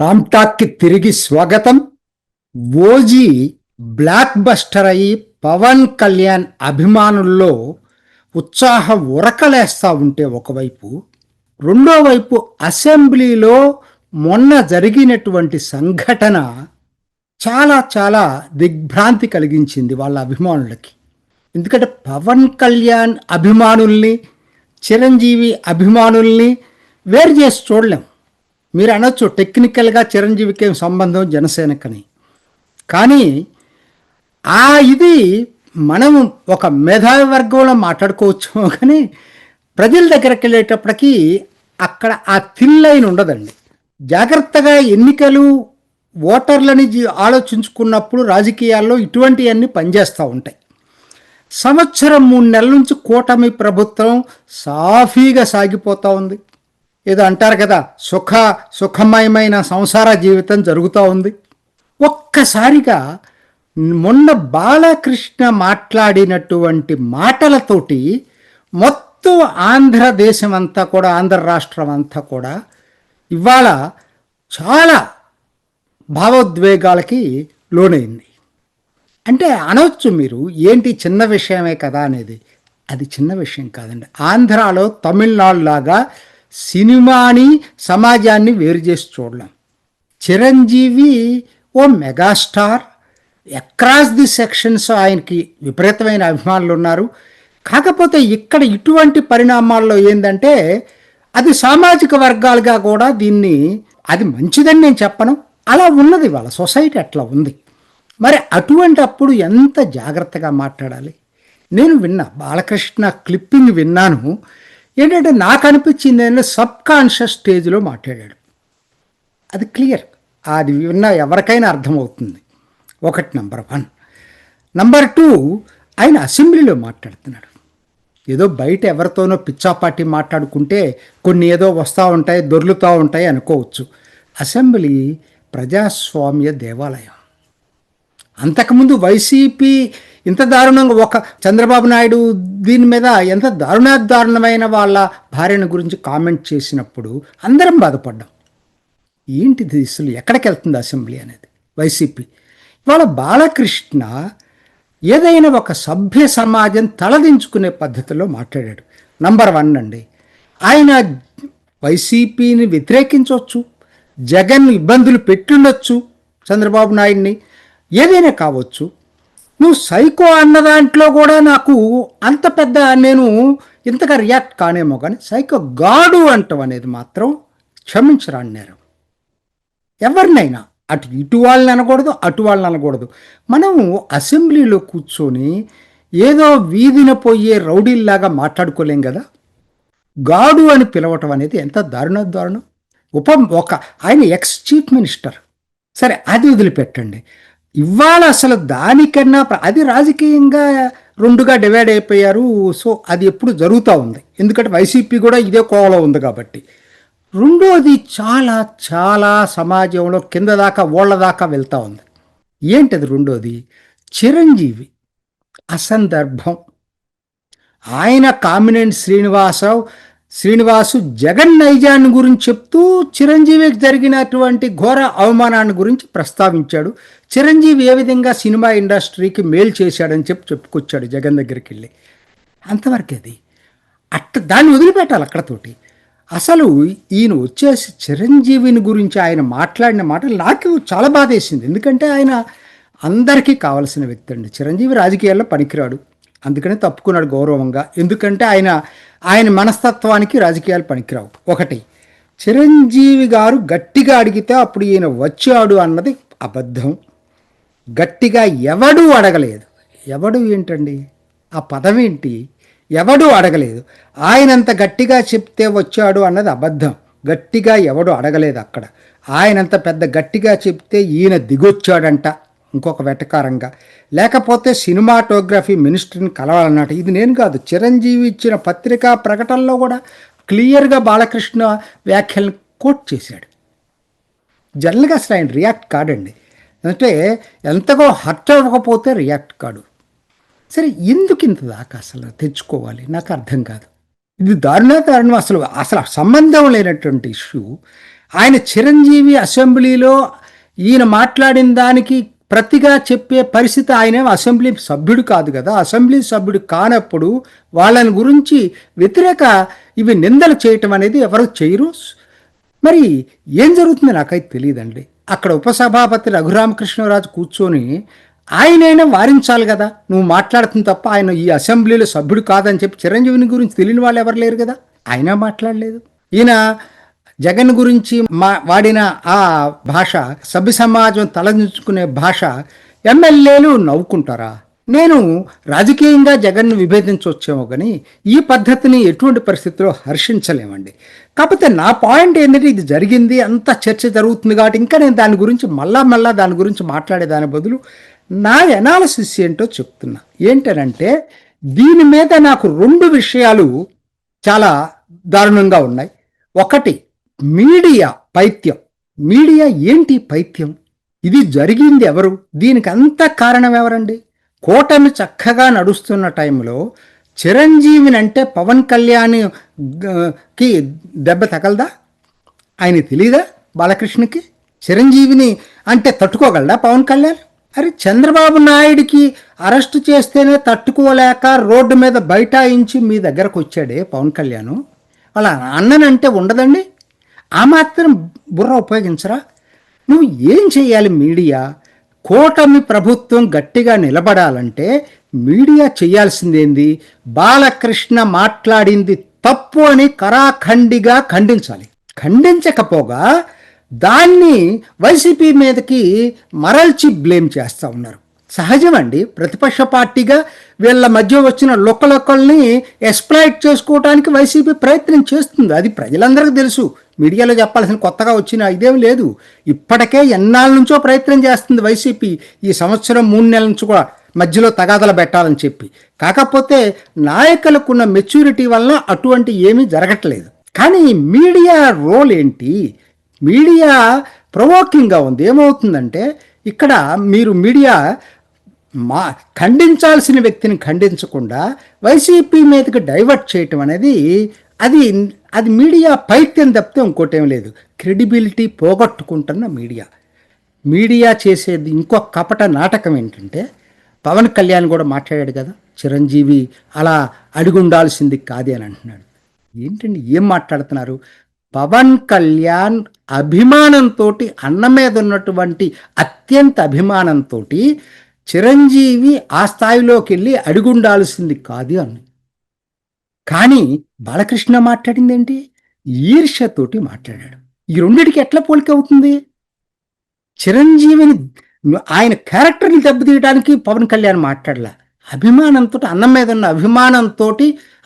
రామ్టాక్కి తిరిగి స్వాగతం. OG block buster అయి పవన్ కళ్యాణ్ అభిమానుల్లో ఉత్సాహం ఉరకలేస్తా ఉంటే ఒకవైపు రెండో వైపు అసెంబ్లీలో మొన్న జరిగినటువంటి సంఘటన చాలా చాలా దిగ్భ్రాంతి కలిగించింది వాళ్ళ అభిమానులకి. ఎందుకంటే పవన్ కళ్యాణ్ అభిమానుల్ని చిరంజీవి అభిమానుల్ని వేరు చేసి చూడలేం. మీరు అనొచ్చు టెక్నికల్గా చిరంజీవికి ఏం సంబంధం జనసేనకని. కానీ ఆ ఇది మనం ఒక మేధావి వర్గంలో మాట్లాడుకోవచ్చు కానీ ప్రజల దగ్గరికి వెళ్ళేటప్పటికీ అక్కడ ఆ థిన్ లైన్ ఉండదండి. జాగ్రత్తగా ఎన్నికలు ఓటర్లని ఆలోచించుకున్నప్పుడు రాజకీయాల్లో ఇటువంటివన్నీ పనిచేస్తూ ఉంటాయి. సంవత్సరం మూడు నెలల నుంచి కూటమి ప్రభుత్వం సాఫీగా సాగిపోతూ ఉంది. ఏదో అంటారు కదా సుఖ సుఖమయమైన సంసార జీవితం జరుగుతూ ఉంది. ఒక్కసారిగా మొన్న బాలకృష్ణ మాట్లాడినటువంటి మాటలతోటి మొత్తం ఆంధ్రదేశం అంతా కూడా ఆంధ్ర రాష్ట్రం అంతా కూడా ఇవాళ చాలా భావోద్వేగాలకి లోనైంది. అంటే అనవచ్చు మీరు ఏంటి చిన్న విషయమే కదా అనేది. అది చిన్న విషయం కాదండి. ఆంధ్రాలో తమిళనాడు లాగా సినిమాని సమాజాన్ని వేరు చేసి చూడలేం చిరంజీవి ఓ మెగాస్టార్. అక్రాస్ ది సెక్షన్స్ ఆయనకి విపరీతమైన అభిమానులు ఉన్నారు. కాకపోతే ఇక్కడ ఇటువంటి పరిణామాల్లో ఏంటంటే అది సామాజిక వర్గాలుగా కూడా దీన్ని అది మంచిదని నేను చెప్పను. అలా ఉన్నది వాళ్ళ సొసైటీ అట్లా ఉంది. మరి అటువంటి అప్పుడు ఎంత జాగ్రత్తగా మాట్లాడాలి? నేను విన్నా బాలకృష్ణ క్లిప్పింగ్ విన్నాను. ఏంటంటే నాకు అనిపించింది ఏంటంటే సబ్ కాన్షియస్ స్టేజ్లో మాట్లాడాడు. అది క్లియర్. అది విన్న ఎవరికైనా అర్థమవుతుంది. ఒకటి నంబర్ వన్. నంబర్ టూ ఆయన అసెంబ్లీలో మాట్లాడుతున్నాడు. ఏదో బయట ఎవరితోనో పిచ్చాపాటి మాట్లాడుకుంటే కొన్ని ఏదో వస్తూ ఉంటాయి దొర్లుతూ ఉంటాయి అనుకోవచ్చు. అసెంబ్లీ ప్రజాస్వామ్య దేవాలయం. అంతకుముందు వైసీపీ ఇంత దారుణంగా ఒక చంద్రబాబు నాయుడు దీని మీద ఎంత దారుణాదారుణమైన వాళ్ళ భార్యను గురించి కామెంట్ చేసినప్పుడు అందరం బాధపడ్డాం. ఏంటిది అసలు ఎక్కడికి వెళ్తుంది అసెంబ్లీ అనేది? వైసీపీ. ఇవాళ బాలకృష్ణ ఏదైనా ఒక సభ్య సమాజం తలదించుకునే పద్ధతిలో మాట్లాడాడు. నంబర్ వన్ అండి. ఆయన వైసీపీని వ్యతిరేకించవచ్చు జగన్ ఇబ్బందులు పెట్టుండొచ్చు చంద్రబాబు నాయుడిని. ఏదైనా కావచ్చు నువ్వు సైకో అన్న దాంట్లో కూడా నాకు అంత పెద్ద నేను ఇంతగా రియాక్ట్ కానేమో కానీ సైకో గాడు అంటాం అనేది మాత్రం క్షమించరాని నేరం ఎవరినైనా అటు ఇటు వాళ్ళని అనకూడదు అటు వాళ్ళని అనకూడదు. మనము అసెంబ్లీలో కూర్చొని ఏదో వీధిన పోయే రౌడీల్లాగా మాట్లాడుకోలేం కదా? గాడు అని పిలవటం అనేది ఎంత దారుణ దారుణం. ఉప ఒక ఆయన ఎక్స్ చీఫ్ మినిస్టర్ సరే అది వదిలిపెట్టండి. ఇవాళ అసలు దానికన్నా అది రాజకీయంగా రెండుగా డివైడ్ అయిపోయారు. సో అది ఎప్పుడు జరుగుతూ ఉంది. ఎందుకంటే వైసీపీ కూడా ఇదే కోవలో ఉంది కాబట్టి. రెండోది చాలా చాలా సమాజంలో కింద దాకా ఓళ్ళ దాకా వెళ్తూ ఉంది. ఏంటది రెండోది? చిరంజీవి అసందర్భం. ఆయన కామినేని శ్రీనివాసరావు శ్రీనివాసు జగన్ నైజాన్ని గురించి చెప్తూ చిరంజీవికి జరిగినటువంటి ఘోర అవమానాన్ని గురించి ప్రస్తావించాడు. చిరంజీవి ఏ విధంగా సినిమా ఇండస్ట్రీకి మేలు చేశాడని చెప్పి చెప్పుకొచ్చాడు జగన్ దగ్గరికి వెళ్ళి. అంతవరకు అది? అట్ట దాన్ని వదిలిపెట్టాలి అక్కడతోటి. అసలు ఈయన వచ్చేసి చిరంజీవిని గురించి ఆయన మాట్లాడిన మాటలు నాకు చాలా బాధేసింది. ఎందుకంటే ఆయన అందరికీ కావలసిన వ్యక్తి అండి. చిరంజీవి రాజకీయాల్లో పనికిరాడు. అందుకనే తప్పుకున్నాడు గౌరవంగా. ఎందుకంటే ఆయన ఆయన మనస్తత్వానికి రాజకీయాలు పనికిరావు. ఒకటి చిరంజీవి గారు గట్టిగా అడిగితే అప్పుడు ఈయన వచ్చాడు అన్నది అబద్ధం. గట్టిగా ఎవడు అడగలేదు. ఎవడు ఏంటండి? ఆ పదం ఏంటి? ఎవడు అడగలేదు. ఆయనంత గట్టిగా చెప్తే వచ్చాడు అన్నది అబద్ధం. గట్టిగా ఎవడు అడగలేదు అక్కడ. ఆయనంత పెద్ద గట్టిగా చెప్తే ఈయన దిగొచ్చాడంట. ఇంకొక వెటకారంగా. లేకపోతే సినిమాటోగ్రఫీ మినిస్టర్ని కలవాలన్నట్టు. ఇది నేను కాదు చిరంజీవి ఇచ్చిన పత్రికా ప్రకటనలో కూడా క్లియర్గా బాలకృష్ణ వ్యాఖ్యలను కోట్ చేశాడు. జనరల్గా అసలు ఆయన రియాక్ట్ కాడండి. అంటే ఎంతగో హర్ట్ అవ్వకపోతే రియాక్ట్ కాడు. సరే ఎందుకు ఇంత దాకా అసలు తెచ్చుకోవాలి? నాకు అర్థం కాదు. ఇది దారుణ దారుణం. అసలు అసలు సంబంధం లేనటువంటి ఇష్యూ. ఆయన చిరంజీవి అసెంబ్లీలో ఈయన మాట్లాడిన దానికి ప్రతిగా చెప్పే పరిస్థితి ఆయన అసెంబ్లీ సభ్యుడు కాదు కదా. అసెంబ్లీ సభ్యుడు కానప్పుడు వాళ్ళని గురించి వ్యతిరేక ఇవి నిందలు చేయటం అనేది ఎవరు చేయరు. మరి ఏం జరుగుతుంది నాకైతే తెలియదండి. అక్కడ ఉపసభాపతి రఘురామకృష్ణరాజు కూర్చొని ఆయనైనా వారించాలి కదా. నువ్వు మాట్లాడుతుంది తప్ప ఆయన ఈ అసెంబ్లీలో సభ్యుడు కాదని చెప్పి చిరంజీవిని గురించి తెలియని వాళ్ళు ఎవరు లేరు కదా. ఆయన మాట్లాడలేదు. ఈయన జగన్ గురించి మా వాడిన ఆ భాష సభ్య సమాజం తలదించుకునే భాష ఎమ్మెల్యేలు నవ్వుకుంటారా? నేను రాజకీయంగా జగన్ను విభేదించవచ్చేమో కానీ ఈ పద్ధతిని ఎటువంటి పరిస్థితిలో హర్షించలేమండి. కాకపోతే నా పాయింట్ ఏంటంటే ఇది జరిగింది అంత చర్చ జరుగుతుంది కాబట్టి ఇంకా నేను దాని గురించి మళ్ళా మళ్ళా దాని గురించి మాట్లాడే దాని బదులు నా ఎనాలసిస్ ఏంటో చెప్తున్నా. ఏంటనంటే దీని మీద నాకు రెండు విషయాలు చాలా దారుణంగా ఉన్నాయి. ఒకటి మీడియా పైత్యం. మీడియా ఏంటి పైత్యం? ఇది జరిగింది ఎవరు? దీనికి అంత కారణం ఎవరండి? కూటమి చక్కగా నడుస్తున్న టైంలో చిరంజీవిని అంటే పవన్ కళ్యాణ్కి దెబ్బ తగలదా? ఆయన తెలీదా బాలకృష్ణకి? చిరంజీవిని అంటే తట్టుకోగలడా పవన్ కళ్యాణ్? అరే చంద్రబాబు నాయుడికి అరెస్ట్ చేస్తేనే తట్టుకోలేక రోడ్డు మీద బైఠాయించి మీ దగ్గరకు వచ్చాడే పవన్ కళ్యాణ్. వాళ్ళ అన్ననంటే ఉండదండి? ఆ మాత్రం బుర్ర ఉపయోగించరా? నువ్వు ఏం చేయాలి మీడియా? కూటమి ప్రభుత్వం గట్టిగా నిలబడాలంటే మీడియా చేయాల్సిందేంది బాలకృష్ణ మాట్లాడింది తప్పు అని కరాఖండిగా ఖండించాలి. ఖండించకపోగా దాన్ని వైసీపీ మీదకి మరల్చి బ్లేమ్ చేస్తూ ఉన్నారు. సహజమండి. ప్రతిపక్ష పార్టీగా వీళ్ళ మధ్య వచ్చిన లొక్కలొక్కల్ని ఎక్స్ప్లాయిట్ చేసుకోవడానికి వైసీపీ ప్రయత్నం చేస్తుంది. అది ప్రజలందరికీ తెలుసు. మీడియాలో చెప్పాల్సిన కొత్తగా వచ్చిన ఇదేం లేదు. ఇప్పటికే ఎన్నాళ్ళ నుంచో ప్రయత్నం చేస్తుంది వైసీపీ. ఈ సంవత్సరం మూడు నెలల నుంచి కూడా మధ్యలో తగాదలు పెట్టాలని చెప్పి. కాకపోతే నాయకులకున్న మెచ్యూరిటీ వలన అటువంటి ఏమీ జరగట్లేదు. కానీ మీడియా రోల్ ఏంటి? మీడియా ప్రొవోకింగ్గా ఉంది. ఏమవుతుందంటే ఇక్కడ మీరు మీడియా మా ఖండించాల్సిన వ్యక్తిని ఖండించకుండా వైసీపీ మీదకి డైవర్ట్ చేయటం అనేది అది అది మీడియా పైత్యం తప్పితే ఇంకోటేం లేదు. Credibility పోగొట్టుకుంటున్న media. మీడియా చేసేది ఇంకో కపట నాటకం ఏంటంటే పవన్ కళ్యాణ్ కూడా మాట్లాడాడు కదా చిరంజీవి అలా అడుగుండాల్సింది కాదే అని అంటున్నాడు. ఏంటండి ఏం మాట్లాడుతున్నారు? పవన్ కళ్యాణ్ అభిమానంతో అన్న మీద ఉన్నటువంటి అత్యంత అభిమానంతో చిరంజీవి ఆ స్థాయిలోకి వెళ్ళి అడుగుండాల్సింది కాదు అని. కానీ బాలకృష్ణ మాట్లాడింది ఏంటి ఈర్ష్యతోటి మాట్లాడాడు. ఈ రెండిటికి ఎట్లా పోలిక అవుతుంది? చిరంజీవిని ఆయన క్యారెక్టర్ని దెబ్బతీయడానికి పవన్ కళ్యాణ్ మాట్లాడలే. అభిమానంతో అన్నం మీద ఉన్న అభిమానంతో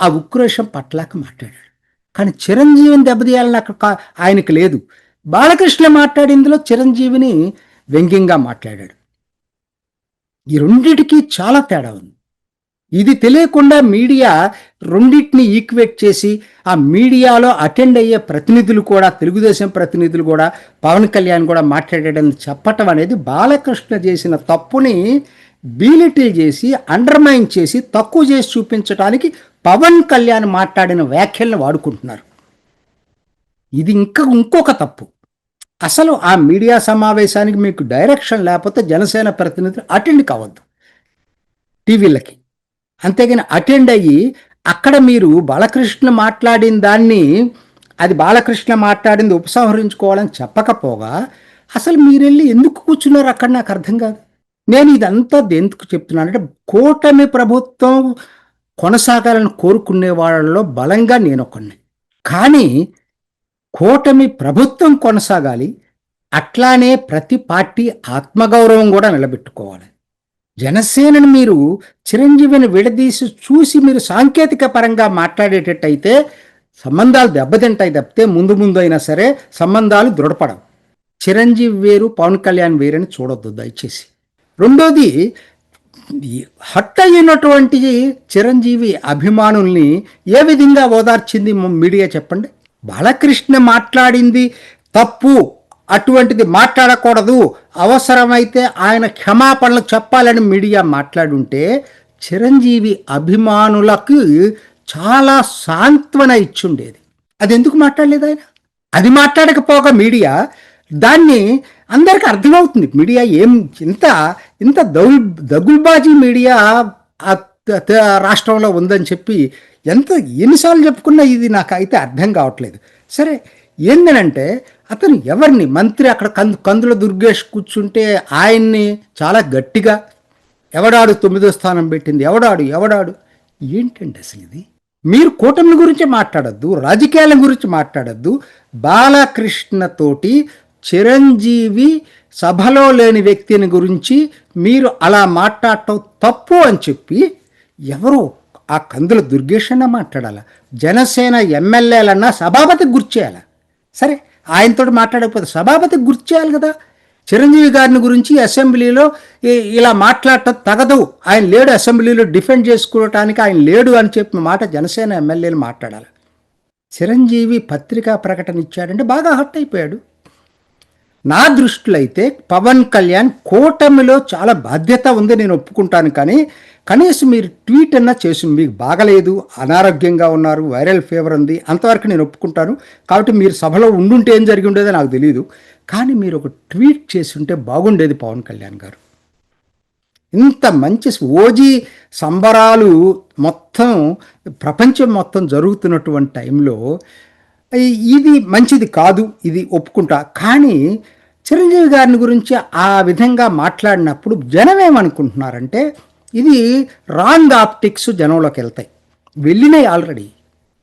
ఆ ఉక్రోషం పట్లాక మాట్లాడాడు. కానీ చిరంజీవిని దెబ్బతీయాలని అక్కడ ఆయనకు ఆయనకి లేదు. బాలకృష్ణ మాట్లాడిందిలో చిరంజీవిని వ్యంగ్యంగా మాట్లాడాడు. ఈ రెండిటికి చాలా తేడా ఉంది. ఇది తెలియకుండా మీడియా రెండింటిని ఈక్వేట్ చేసి ఆ మీడియాలో అటెండ్ అయ్యే ప్రతినిధులు కూడా తెలుగుదేశం ప్రతినిధులు కూడా పవన్ కళ్యాణ్ కూడా మాట్లాడడం చెప్పటం అనేది బాలకృష్ణ చేసిన తప్పుని బీలిటిల్ చేసి అండర్మైన్ చేసి తక్కువ చేసి చూపించడానికి పవన్ కళ్యాణ్ మాట్లాడిన వ్యాఖ్యలను వాడుకుంటున్నారు. ఇది ఇంకా ఇంకొక తప్పు. అసలు ఆ మీడియా సమావేశానికి మీకు డైరెక్షన్ లేకపోతే జనసేన ప్రతినిధులు అటెండ్ కావద్దు. టీవీలకి. అంతేగాని అటెండ్ అయ్యి అక్కడ మీరు బాలకృష్ణ మాట్లాడిన దాన్ని అది బాలకృష్ణ మాట్లాడింది ఉపసంహరించుకోవాలని చెప్పకపోగా అసలు మీరు వెళ్ళి ఎందుకు కూర్చున్నారు అక్కడ నాకు అర్థం కాదు. నేను ఇదంతా ఎందుకు చెప్తున్నానంటే కూటమి ప్రభుత్వం కొనసాగాలని కోరుకునే వాళ్ళలో బలంగా నేను ఒకడిని కానీ కూటమి ప్రభుత్వం కొనసాగాలి అట్లానే ప్రతి పార్టీ ఆత్మగౌరవం కూడా నిలబెట్టుకోవాలి. జనసేనను మీరు చిరంజీవిని విడదీసి చూసి మీరు సాంకేతిక పరంగా మాట్లాడేటట్టయితే సంబంధాలు దెబ్బతింటాయి తప్పితే ముందు ముందు అయినా సరే సంబంధాలు దృఢపడవు. చిరంజీవి వేరు పవన్ కళ్యాణ్ వేరని చూడొద్దు దయచేసి. రెండోది హట్ అయినటువంటి చిరంజీవి అభిమానుల్ని ఏ విధంగా ఓదార్చింది మీడియా చెప్పండి? బాలకృష్ణ మాట్లాడింది తప్పు. అటువంటిది మాట్లాడకూడదు. అవసరమైతే ఆయన క్షమాపణలు చెప్పాలని మీడియా మాట్లాడుంటే చిరంజీవి అభిమానులకు చాలా సాంత్వన ఇచ్చుండేది. అది ఎందుకు మాట్లాడలేదు ఆయన? అది మాట్లాడకపోగా మీడియా దాన్ని అందరికీ అర్థమవుతుంది. మీడియా ఏం ఇంత ఇంత దౌల్ దగుల్బాజీ మీడియా రాష్ట్రంలో ఉందని చెప్పి ఎంత ఎన్నిసార్లు చెప్పుకున్నా ఇది నాకు అయితే అర్థం కావట్లేదు. సరే ఏందనంటే అతను ఎవరిని? మంత్రి అక్కడ కందు కందుల దుర్గేష్ కూర్చుంటే ఆయన్ని చాలా గట్టిగా ఎవడాడు తొమ్మిదో స్థానం పెట్టింది? ఎవడాడు? ఎవడాడు? ఏంటండి అసలు ఇది? మీరు కూటమి గురించి మాట్లాడద్దు రాజకీయాల గురించి మాట్లాడద్దు బాలకృష్ణతోటి చిరంజీవి సభలో లేని వ్యక్తిని గురించి మీరు అలా మాట్లాడటం తప్పు అని చెప్పి ఎవరో ఆ కందుల దుర్గేష్ అన్నా మాట్లాడాల? జనసేన ఎమ్మెల్యేలన్నా సభాపతి గుర్చేయాల సరే ఆయనతో మాట్లాడకపోతే సభాపతికి గుర్చేయాలి కదా. చిరంజీవి గారిని గురించి అసెంబ్లీలో ఇలా మాట్లాడటం తగదు ఆయన లేడు అసెంబ్లీలో డిఫెండ్ చేసుకోవటానికి ఆయన లేడు అని చెప్పిన మాట జనసేన ఎమ్మెల్యేలు మాట్లాడాలి. చిరంజీవి పత్రికా ప్రకటన ఇచ్చాడంటే బాగా హట్ అయిపోయాడు. నా దృష్టిలో అయితే పవన్ కళ్యాణ్ కూటమిలో చాలా బాధ్యత ఉంది నేను ఒప్పుకుంటాను కానీ కనీసం మీరు ట్వీట్ అన్నా చేసి మీకు బాగలేదు అనారోగ్యంగా ఉన్నారు వైరల్ ఫీవర్ ఉంది అంతవరకు నేను ఒప్పుకుంటాను. కాబట్టి మీరు సభలో ఉండుంటే ఏం జరిగి ఉండేదో నాకు తెలియదు కానీ మీరు ఒక ట్వీట్ చేసి ఉంటే బాగుండేది పవన్ కళ్యాణ్ గారు. ఇంత మంచి ఓజీ సంబరాలు మొత్తం ప్రపంచం మొత్తం జరుగుతున్నటువంటి టైంలో ఇది మంచిది కాదు ఇది ఒప్పుకుంటా. కానీ చిరంజీవి గారిని గురించి ఆ విధంగా మాట్లాడినప్పుడు జనం ఏమనుకుంటున్నారంటే ఇది రాంగ్ ఆప్టిక్స్ జనంలోకి వెళ్తాయి. వెళ్ళినాయి ఆల్రెడీ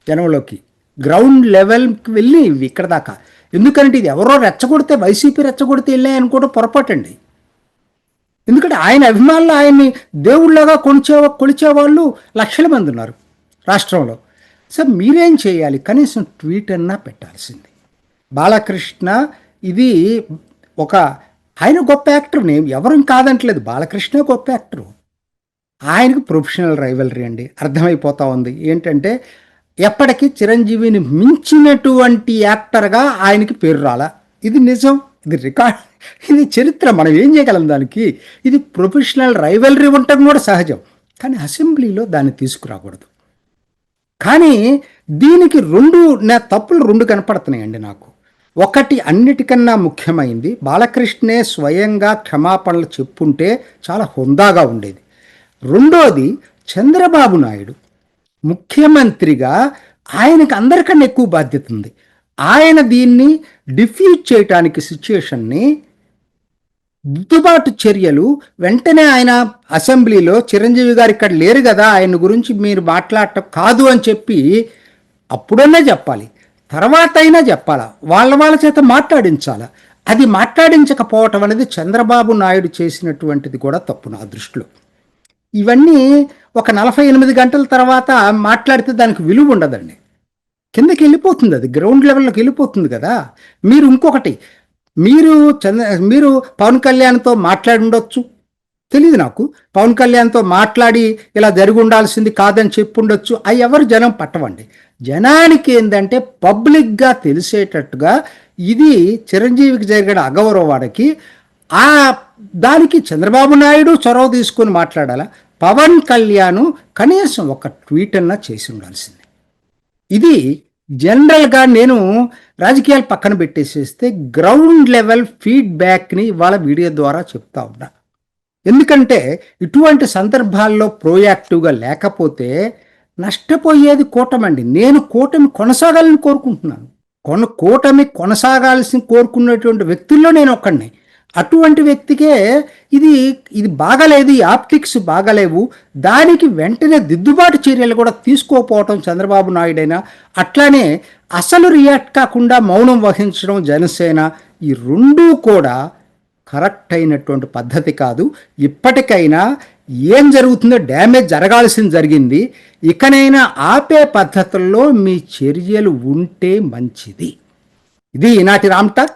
జనంలోకి. గ్రౌండ్ లెవెల్కి వెళ్ళి ఇవి ఇక్కడ దాకా. ఎందుకంటే ఇది ఎవరో రెచ్చగొడితే వైసీపీ రెచ్చగొడితే వెళ్ళాయి కూడా పొరపాటండి. ఎందుకంటే ఆయన అభిమానులు ఆయన్ని దేవుళ్ళగా కొలిచే కొలిచేవాళ్ళు లక్షల మంది ఉన్నారు రాష్ట్రంలో. సో మీరేం చేయాలి? కనీసం ట్వీట్ అన్నా పెట్టాల్సింది. బాలకృష్ణ ఇది ఒక ఆయన గొప్ప యాక్టర్ నేను ఎవరు కాదంటలేదు. బాలకృష్ణ గొప్ప యాక్టరు. ఆయనకు ప్రొఫెషనల్ రైవలరీ అండి. అర్థమైపోతా ఉంది. ఏంటంటే ఎప్పటికీ చిరంజీవిని మించినటువంటి యాక్టర్గా ఆయనకి పేరు రాలా. ఇది నిజం. ఇది రికార్డ్. ఇది చరిత్ర. మనం ఏం చేయగలం దానికి? ఇది ప్రొఫెషనల్ రైవలరీ ఉండటం కూడా సహజం. కానీ అసెంబ్లీలో దాన్ని తీసుకురాకూడదు. కానీ దీనికి రెండు నా తప్పులు రెండు కనపడుతున్నాయండి నాకు. ఒకటి అన్నిటికన్నా ముఖ్యమైంది బాలకృష్ణే స్వయంగా క్షమాపణలు చెప్పుంటే చాలా హుందాగా ఉండేది. రెండోది చంద్రబాబు నాయుడు ముఖ్యమంత్రిగా ఆయనకు అందరికన్నా ఎక్కువ బాధ్యత ఉంది. ఆయన దీన్ని డిఫ్యూజ్ చేయటానికి సిచ్యుయేషన్ని దిద్దుబాటు చర్యలు. వెంటనే ఆయన అసెంబ్లీలో చిరంజీవి గారు ఇక్కడ లేరు కదా ఆయన గురించి మీరు మాట్లాడటం కాదు అని చెప్పి అప్పుడన్నా చెప్పాలి. తర్వాత అయినా చెప్పాలా? వాళ్ళ వాళ్ళ చేత మాట్లాడించాలా? అది మాట్లాడించకపోవటం అనేది చంద్రబాబు నాయుడు చేసినటువంటిది కూడా తప్పు నా దృష్టిలో. ఇవన్నీ ఒక నలభై ఎనిమిది గంటల తర్వాత మాట్లాడితే దానికి విలువ ఉండదండి. కిందకి వెళ్ళిపోతుంది అది గ్రౌండ్ లెవెల్లోకి వెళ్ళిపోతుంది కదా. మీరు ఇంకొకటి మీరు చంద్ర మీరు పవన్ కళ్యాణ్తో మాట్లాడి ఉండొచ్చు తెలియదు నాకు. పవన్ కళ్యాణ్తో మాట్లాడి ఇలా జరిగి ఉండాల్సింది కాదని చెప్పి ఉండొచ్చు అవి ఎవరు జనం పట్టవండి. జనానికి ఏంటంటే పబ్లిక్గా తెలిసేటట్టుగా ఇది చిరంజీవికి జరిగిన అగౌరవాడికి ఆ దానికి చంద్రబాబు నాయుడు చొరవ తీసుకొని మాట్లాడాలా? పవన్ కళ్యాణ్ కనీసం ఒక ట్వీట్ అన్నా చేసి ఉండాల్సింది. ఇది జనరల్గా నేను రాజకీయాలు పక్కన పెట్టేసేస్తే గ్రౌండ్ లెవెల్ ఫీడ్బ్యాక్ని ఇవాళ వీడియో ద్వారా చెప్తా ఉన్నా. ఎందుకంటే ఇటువంటి సందర్భాల్లో ప్రోయాక్టివ్గా లేకపోతే నష్టపోయేది కూటమండి. నేను కూటమి కొనసాగాలని కోరుకుంటున్నాను. కొన కూటమి కొనసాగాల్సి కోరుకున్నటువంటి వ్యక్తుల్లో నేను ఒక్కడిని. అటువంటి వ్యక్తికే ఇది ఇది బాగలేదు ఈ ఆప్టిక్స్ బాగలేవు. దానికి వెంటనే దిద్దుబాటు చర్యలు కూడా తీసుకోకపోవటం చంద్రబాబు నాయుడైనా అట్లానే అసలు రియాక్ట్ కాకుండా మౌనం వహించడం జనసేన ఈ రెండూ కూడా కరెక్ట్ అయినటువంటి పద్ధతి కాదు. ఇప్పటికైనా ఏం జరుగుతుందో డ్యామేజ్ జరగాల్సింది జరిగింది. ఇకనైనా ఆపే పద్ధతుల్లో మీ చర్యలు ఉంటే మంచిది. ఇది ఈనాటి రామ్టాక్